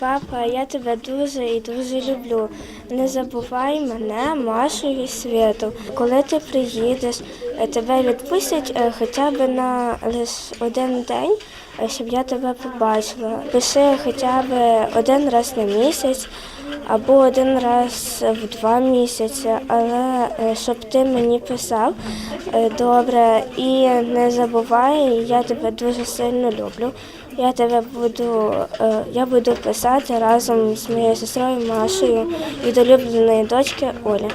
Папа, я тебе дуже і дуже люблю. Не забувай мене, Машу і Світу. Коли ти приїдеш, е, тебе відпустять е, хоча б на лише один день, е, щоб я тебе побачила. Пиши хоча б один раз на місяць або один раз в два місяці, але щоб ти мені писав добре і не забувай, я тебе дуже сильно люблю. Я тебе буду, е, я буду писати разом з моєю сестрою Машею і долюбленої дочки Олі.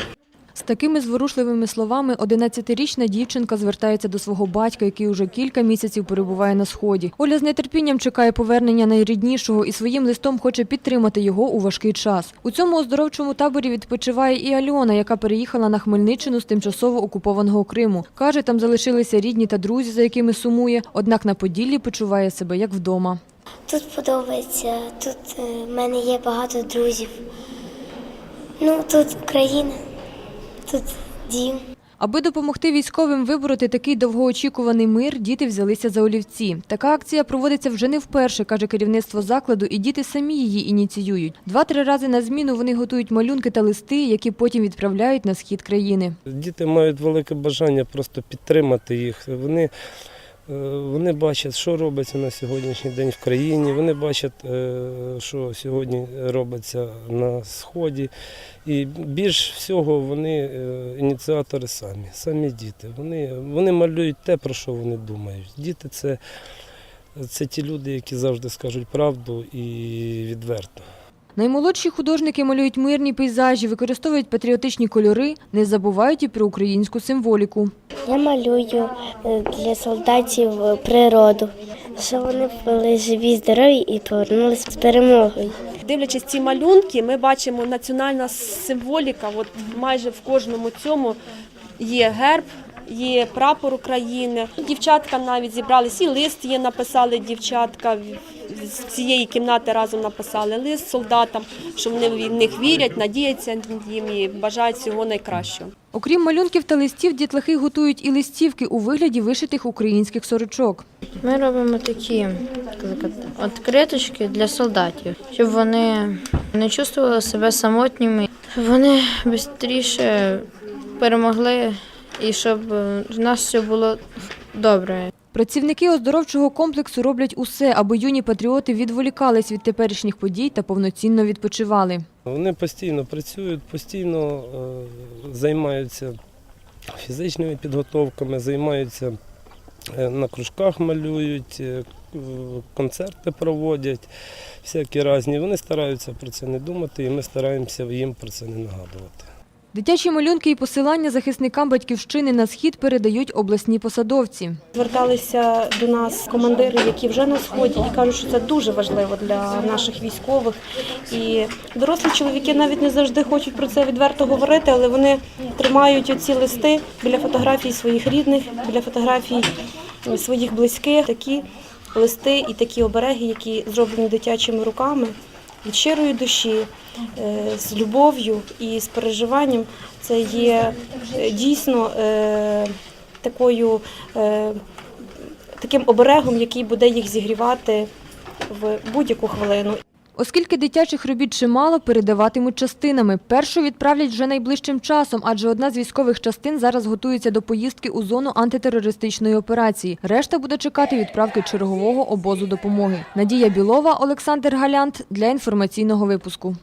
З такими зворушливими словами 11-річна дівчинка звертається до свого батька, який уже кілька місяців перебуває на сході. Оля з нетерпінням чекає повернення найріднішого і своїм листом хоче підтримати його у важкий час. У цьому оздоровчому таборі відпочиває і Альона, яка переїхала на Хмельниччину з тимчасово окупованого Криму. Каже, там залишилися рідні та друзі, за якими сумує. Однак на Поділлі почуває себе як вдома. Тут подобається, тут е, в мене є багато друзів. Ну, тут Україна, тут дім. Аби допомогти військовим вибороти такий довгоочікуваний мир, діти взялися за олівці. Така акція проводиться вже не вперше, каже керівництво закладу, і діти самі її ініціюють. Два-три рази на зміну вони готують малюнки та листи, які потім відправляють на схід країни. Діти мають велике бажання просто підтримати їх. Вони, вони бачать, що робиться на сьогоднішній день в країні. Вони бачать, е, що сьогодні робиться на сході. І більш всього вони е, ініціатори самі, самі діти. Вони, вони малюють те, про що вони думають. Діти це, це ті люди, які завжди скажуть правду і відверто. Наймолодші художники малюють мирні пейзажі, використовують патріотичні кольори, не забувають і про українську символіку. Я малюю е, для солдатів е, природу, щоб вони були живі, здорові і повернулися з перемогою. Дивлячись ці малюнки, ми бачимо національна символіка. От майже в кожному цьому є герб, є прапор України. Дівчатка навіть зібрались, і лист є, написали дівчатка. З цієї кімнати разом написали лист солдатам, що вони в них вірять, надіються їм і бажають всього найкращого. Окрім малюнків та листів, дітлахи готують і листівки у вигляді вишитих українських сорочок. Ми робимо такі відкриточки для солдатів, щоб вони не чувствували себе самотніми, вони швидше перемогли і щоб в нас все було добре. Працівники оздоровчого комплексу роблять усе, аби юні патріоти відволікались від теперішніх подій та повноцінно відпочивали. Вони постійно працюють, постійно е, займаються фізичними підготовками, займаються е, на кружках малюють, е, концерти проводять, всякі різні. Вони стараються про це не думати, і ми стараємося їм про це не нагадувати. Дитячі малюнки і посилання захисникам батьківщини на схід передають обласні посадовці. Зверталися до нас командири, які вже на сході, і кажуть, що це дуже важливо для наших військових. І дорослі чоловіки навіть не завжди хочуть про це відверто говорити, але вони тримають оці листи біля фотографій своїх рідних, біля фотографій своїх близьких. Такі листи і такі обереги, які зроблені дитячими руками. Від щирої душі, е, з любов'ю і з переживанням, це є е, дійсно е, такою таким оберегом, який буде їх зігрівати в будь-яку хвилину. Оскільки дитячих робіт чимало, передаватимуть частинами. Першу відправлять вже найближчим часом, адже одна з військових частин зараз готується до поїздки у зону антитерористичної операції. Решта буде чекати відправки чергового обозу допомоги. Надія Білова, Олександр Галянт для інформаційного випуску.